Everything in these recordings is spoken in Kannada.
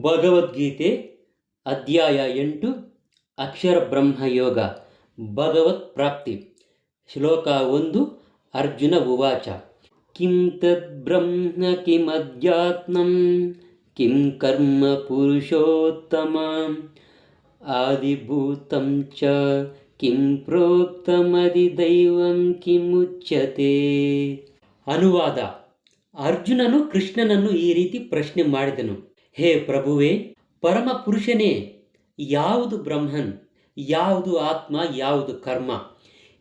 ಭಗವದ್ಗೀತೆ ಅಧ್ಯಾಯ ಎಂಟು, ಅಕ್ಷರ ಬ್ರಹ್ಮಯೋಗ ಭಗವತ್ ಪ್ರಾಪ್ತಿ, ಶ್ಲೋಕ ಒಂದು, ಅರ್ಜುನ ಉವಾಚ. ಕಿಂ ತದ್ ಬ್ರಹ್ಮ ಕಿಮಧ್ಯಾತ್ಮಂ ಕಿಂ ಕರ್ಮ ಪುರುಷೋತ್ತಮ, ಆದಿಭೂತಂ ಚ, ಕಿಂ ಪ್ರೋಕ್ತಮದಿದೈವಂ ಕಿಮುಚ್ಯತೆ ಅನುವಾದ. ಅರ್ಜುನನು ಕೃಷ್ಣನನ್ನು ಈ ರೀತಿ ಪ್ರಶ್ನೆ ಮಾಡಿದನು. ಹೇ ಪ್ರಭುವೇ ಪರಮ ಪುರುಷನೇ ಯಾವುದು ಬ್ರಹ್ಮನ್, ಯಾವುದು ಆತ್ಮ, ಯಾವುದು ಕರ್ಮ?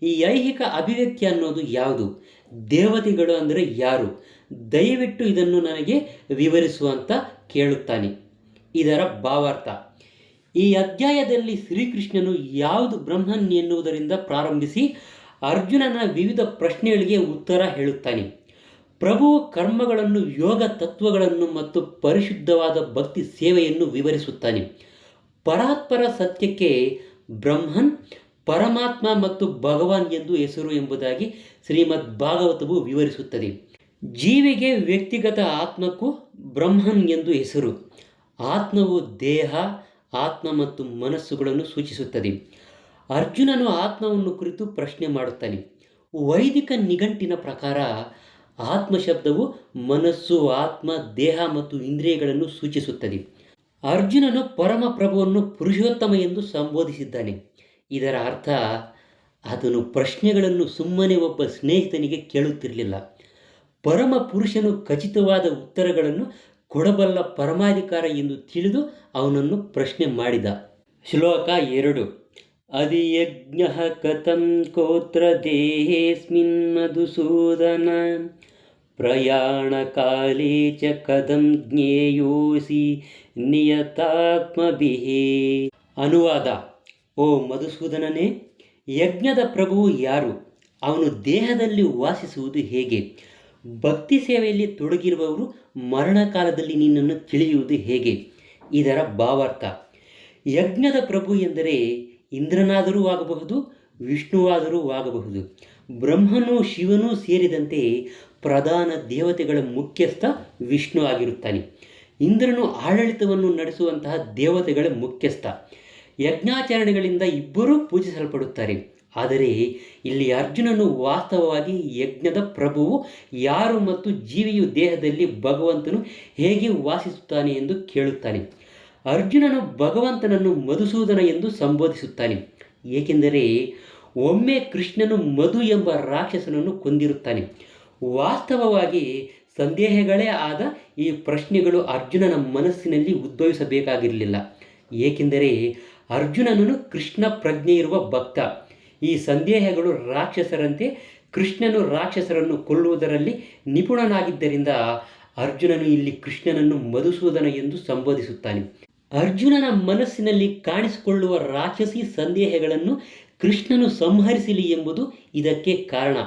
ಈ ಐಹಿಕ ಅಭಿವ್ಯಕ್ತಿ ಅನ್ನೋದು ಯಾವುದು? ದೇವತೆಗಳು ಅಂದರೆ ಯಾರು? ದಯವಿಟ್ಟು ಇದನ್ನು ನನಗೆ ವಿವರಿಸುವಂತ ಕೇಳುತ್ತಾನೆ. ಇದರ ಭಾವಾರ್ಥ, ಈ ಅಧ್ಯಾಯದಲ್ಲಿ ಶ್ರೀಕೃಷ್ಣನು ಯಾವುದು ಬ್ರಹ್ಮನ್ ಎನ್ನುವುದರಿಂದ ಪ್ರಾರಂಭಿಸಿ ಅರ್ಜುನನ ವಿವಿಧ ಪ್ರಶ್ನೆಗಳಿಗೆ ಉತ್ತರ ಹೇಳುತ್ತಾನೆ. ಪ್ರಭುವು ಕರ್ಮಗಳನ್ನು, ಯೋಗ ತತ್ವಗಳನ್ನು ಮತ್ತು ಪರಿಶುದ್ಧವಾದ ಭಕ್ತಿ ಸೇವೆಯನ್ನು ವಿವರಿಸುತ್ತಾನೆ. ಪರಾತ್ಪರ ಸತ್ಯಕ್ಕೆ ಬ್ರಹ್ಮನ್, ಪರಮಾತ್ಮ ಮತ್ತು ಭಗವಾನ್ ಎಂದು ಹೆಸರು ಎಂಬುದಾಗಿ ಶ್ರೀಮದ್ ಭಾಗವತವು ವಿವರಿಸುತ್ತದೆ. ಜೀವಿಗೆ ವ್ಯಕ್ತಿಗತ ಆತ್ಮಕ್ಕೂ ಬ್ರಹ್ಮನ್ ಎಂದು ಹೆಸರು. ಆತ್ಮವು ದೇಹ, ಆತ್ಮ ಮತ್ತು ಮನಸ್ಸುಗಳನ್ನು ಸೂಚಿಸುತ್ತದೆ. ಅರ್ಜುನನು ಆತ್ಮವನ್ನು ಕುರಿತು ಪ್ರಶ್ನೆ ಮಾಡುತ್ತಾನೆ. ವೈದಿಕ ನಿಘಂಟಿನ ಪ್ರಕಾರ ಆತ್ಮ ಶಬ್ದವು ಮನಸ್ಸು, ಆತ್ಮ, ದೇಹ ಮತ್ತು ಇಂದ್ರಿಯಗಳನ್ನು ಸೂಚಿಸುತ್ತದೆ. ಅರ್ಜುನನು ಪರಮ ಪ್ರಭುವನ್ನು ಪುರುಷೋತ್ತಮ ಎಂದು ಸಂಬೋಧಿಸಿದ್ದಾನೆ. ಇದರ ಅರ್ಥ ಅದನ್ನು ಪ್ರಶ್ನೆಗಳನ್ನು ಸುಮ್ಮನೆ ಒಬ್ಬ ಸ್ನೇಹಿತನಿಗೆ ಕೇಳುತ್ತಿರಲಿಲ್ಲ. ಪರಮ ಪುರುಷನು ಖಚಿತವಾದ ಉತ್ತರಗಳನ್ನು ಕೊಡಬಲ್ಲ ಪರಮಾಧಿಕಾರ ಎಂದು ತಿಳಿದು ಅವನನ್ನು ಪ್ರಶ್ನೆ ಮಾಡಿದ. ಶ್ಲೋಕ ಎರಡು. ಅಧಿಯಜ್ಞ कथं ಕೋತ್ರ ದೇಹೇಸ್ಮಿನ್ ಮಧುಸೂದನ. प्रयाणकाले ಚ कथं ಜ್ಞೇಯೋಸಿ ನಿಯತಾತ್ಮಭಿಃ ಅನುವಾದ, ಓ ಮಧುಸೂದನನೇ, ಯಜ್ಞದ ಪ್ರಭು ಯಾರು? ಅವನು ದೇಹದಲ್ಲಿ ವಾಸಿಸುವುದು ಹೇಗೆ? ಭಕ್ತಿ ಸೇವೆಯಲ್ಲಿ ತೊಡಗಿರುವವರು ಮರಣಕಾಲದಲ್ಲಿ ನಿನ್ನನ್ನು ತಿಳಿಯುವುದು ಹೇಗೆ? ಇದರ ಭಾವಾರ್ಥ, ಯಜ್ಞದ ಪ್ರಭು ಎಂದರೆ ಇಂದ್ರನಾದರೂ ಆಗಬಹುದು, ವಿಷ್ಣುವಾದರೂ ಆಗಬಹುದು. ಬ್ರಹ್ಮನು ಶಿವನೂ ಸೇರಿದಂತೆ ಪ್ರಧಾನ ದೇವತೆಗಳ ಮುಖ್ಯಸ್ಥ ವಿಷ್ಣು ಆಗಿರುತ್ತಾನೆ. ಇಂದ್ರನು ಆಡಳಿತವನ್ನು ನಡೆಸುವಂತಹ ದೇವತೆಗಳ ಮುಖ್ಯಸ್ಥ. ಯಜ್ಞಾಚರಣೆಗಳಿಂದ ಇಬ್ಬರೂ ಪೂಜಿಸಲ್ಪಡುತ್ತಾರೆ. ಆದರೆ ಇಲ್ಲಿ ಅರ್ಜುನನು ವಾಸ್ತವವಾಗಿ ಯಜ್ಞದ ಪ್ರಭುವು ಯಾರು ಮತ್ತು ಜೀವಿಯು ದೇಹದಲ್ಲಿ ಭಗವಂತನು ಹೇಗೆ ವಾಸಿಸುತ್ತಾನೆ ಎಂದು ಕೇಳುತ್ತಾನೆ. ಅರ್ಜುನನು ಭಗವಂತನನ್ನು ಮಧುಸೂದನ ಎಂದು ಸಂಬೋಧಿಸುತ್ತಾನೆ. ಏಕೆಂದರೆ ಒಮ್ಮೆ ಕೃಷ್ಣನು ಮಧು ಎಂಬ ರಾಕ್ಷಸನನ್ನು ಕೊಂದಿರುತ್ತಾನೆ. ವಾಸ್ತವವಾಗಿ ಸಂದೇಹಗಳೇ ಆದ ಈ ಪ್ರಶ್ನೆಗಳು ಅರ್ಜುನನ ಮನಸ್ಸಿನಲ್ಲಿ ಉದ್ಭವಿಸಬೇಕಾಗಿರಲಿಲ್ಲ. ಏಕೆಂದರೆ ಅರ್ಜುನನನು ಕೃಷ್ಣ ಪ್ರಜ್ಞೆ ಇರುವ ಭಕ್ತ. ಈ ಸಂದೇಹಗಳು ರಾಕ್ಷಸರಂತೆ ಕೃಷ್ಣನು ರಾಕ್ಷಸರನ್ನು ಕೊಲ್ಲುವುದರಲ್ಲಿ ನಿಪುಣನಾಗಿದ್ದರಿಂದ ಅರ್ಜುನನು ಇಲ್ಲಿ ಕೃಷ್ಣನನ್ನು ಮಧುಸೂದನ ಎಂದು ಸಂಬೋಧಿಸುತ್ತಾನೆ. ಅರ್ಜುನನ ಮನಸ್ಸಿನಲ್ಲಿ ಕಾಣಿಸಿಕೊಳ್ಳುವ ರಾಕ್ಷಸಿ ಸಂದೇಹಗಳನ್ನು ಕೃಷ್ಣನು ಸಂಹರಿಸಲಿ ಎಂಬುದು ಇದಕ್ಕೆ ಕಾರಣ.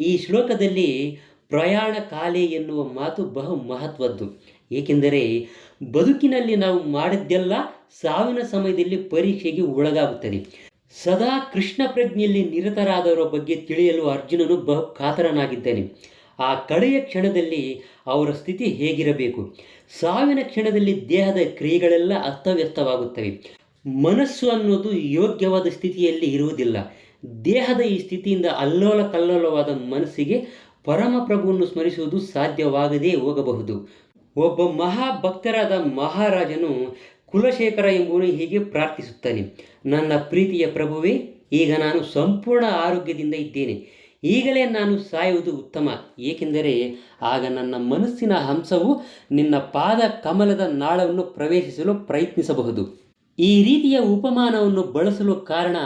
ಈ ಶ್ಲೋಕದಲ್ಲಿ ಪ್ರಯಾಣ ಕಾಲೆ ಎನ್ನುವ ಮಾತು ಬಹು ಮಹತ್ವದ್ದು. ಏಕೆಂದರೆ, ಬದುಕಿನಲ್ಲಿ ನಾವು ಮಾಡಿದ್ದೆಲ್ಲ ಸಾವಿನ ಸಮಯದಲ್ಲಿ ಪರೀಕ್ಷೆಗೆ ಒಳಗಾಗುತ್ತದೆ. ಸದಾ ಕೃಷ್ಣ ಪ್ರಜ್ಞೆಯಲ್ಲಿ ನಿರತರಾದವರ ಬಗ್ಗೆ ತಿಳಿಯಲು ಅರ್ಜುನನು ಬಹು ಕಾತರನಾಗಿದ್ದಾನೆ. ಆ ಕಡೆಯ ಕ್ಷಣದಲ್ಲಿ ಅವರ ಸ್ಥಿತಿ ಹೇಗಿರಬೇಕು? ಸಾವಿನ ಕ್ಷಣದಲ್ಲಿ ದೇಹದ ಕ್ರಿಯೆಗಳೆಲ್ಲ ಅಸ್ತವ್ಯಸ್ತವಾಗುತ್ತವೆ. ಮನಸ್ಸು ಅನ್ನೋದು ಯೋಗ್ಯವಾದ ಸ್ಥಿತಿಯಲ್ಲಿ ಇರುವುದಿಲ್ಲ. ದೇಹದ ಈ ಸ್ಥಿತಿಯಿಂದ ಅಲ್ಲೋಲ ಕಲ್ಲೋಲವಾದ ಮನಸ್ಸಿಗೆ ಪರಮಪ್ರಭುವನ್ನು ಸ್ಮರಿಸುವುದು ಸಾಧ್ಯವಾಗದೇ ಹೋಗಬಹುದು. ಒಬ್ಬ ಮಹಾಭಕ್ತರಾದ ಮಹಾರಾಜನು ಕುಲಶೇಖರ ಎಂಬುವನು ಹೀಗೆ ಪ್ರಾರ್ಥಿಸುತ್ತಾನೆ. ನನ್ನ ಪ್ರೀತಿಯ ಪ್ರಭುವೇ, ಈಗ ನಾನು ಸಂಪೂರ್ಣ ಆರೋಗ್ಯದಿಂದ ಇದ್ದೇನೆ. ಈಗಲೇ ನಾನು ಸಾಯುವುದು ಉತ್ತಮ. ಏಕೆಂದರೆ ಆಗ ನನ್ನ ಮನಸ್ಸಿನ ಹಂಸವು ನಿನ್ನ ಪಾದ ಕಮಲದ ನಾಳವನ್ನು ಪ್ರವೇಶಿಸಲು ಪ್ರಯತ್ನಿಸಬಹುದು. ಈ ರೀತಿಯ ಉಪಮಾನವನ್ನು ಬಳಸಲು ಕಾರಣ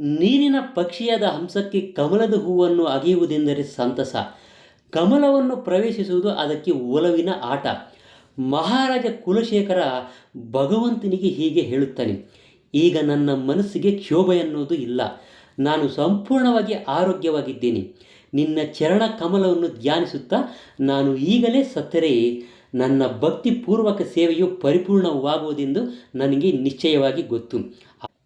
ನೀರಿನ ಪಕ್ಷಿಯಾದ ಹಂಸಕ್ಕೆ ಕಮಲದ ಹೂವನ್ನು ಅಗೆಯುವುದೆಂದರೆ ಸಂತಸ. ಕಮಲವನ್ನು ಪ್ರವೇಶಿಸುವುದು ಅದಕ್ಕೆ ಒಲವಿನ ಆಟ. ಮಹಾರಾಜ ಕುಲಶೇಖರ ಭಗವಂತನಿಗೆ ಹೀಗೆ ಹೇಳುತ್ತಾನೆ. ಈಗ ನನ್ನ ಮನಸ್ಸಿಗೆ ಕ್ಷೋಭೆ ಅನ್ನೋದು ಇಲ್ಲ. ನಾನು ಸಂಪೂರ್ಣವಾಗಿ ಆರೋಗ್ಯವಾಗಿದ್ದೇನೆ. ನಿನ್ನ ಚರಣ ಕಮಲವನ್ನು ಧ್ಯಾನಿಸುತ್ತಾ ನಾನು ಈಗಲೇ ಸತ್ತರೆ. ನನ್ನ ಭಕ್ತಿಪೂರ್ವಕ ಸೇವೆಯು ಪರಿಪೂರ್ಣವಾಗುವುದೆಂದು ನನಗೆ ನಿಶ್ಚಯವಾಗಿ ಗೊತ್ತು.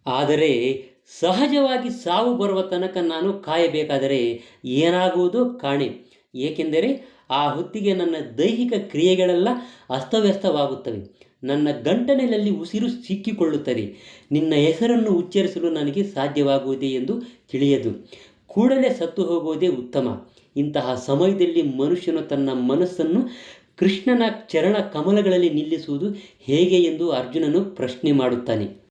ಆದರೆ ಸಹಜವಾಗಿ ಸಾವು ಬರುವ ತನಕ ನಾನು ಕಾಯಬೇಕಾದರೆ ಏನಾಗುವುದು ಕಾಣೆ. ಏಕೆಂದರೆ ಆ ಹೊತ್ತಿಗೆ ನನ್ನ ದೈಹಿಕ ಕ್ರಿಯೆಗಳೆಲ್ಲ ಅಸ್ತವ್ಯಸ್ತವಾಗುತ್ತವೆ. ನನ್ನ ಗಂಟನೆಯಲ್ಲಿ ಉಸಿರು ಸಿಕ್ಕಿಕೊಳ್ಳುತ್ತದೆ. ನಿನ್ನ ಹೆಸರನ್ನು ಉಚ್ಚರಿಸಲು ನನಗೆ ಸಾಧ್ಯವಾಗುವುದೇ ಎಂದು ತಿಳಿಯದು. ಕೂಡಲೇ ಸತ್ತು ಹೋಗುವುದೇ ಉತ್ತಮ. ಇಂತಹ ಸಮಯದಲ್ಲಿ ಮನುಷ್ಯನು ತನ್ನ ಮನಸ್ಸನ್ನು ಕೃಷ್ಣನ ಚರಣ ಕಮಲಗಳಲ್ಲಿ ನಿಲ್ಲಿಸುವುದು ಹೇಗೆ ಎಂದು ಅರ್ಜುನನು ಪ್ರಶ್ನೆ ಮಾಡುತ್ತಾನೆ.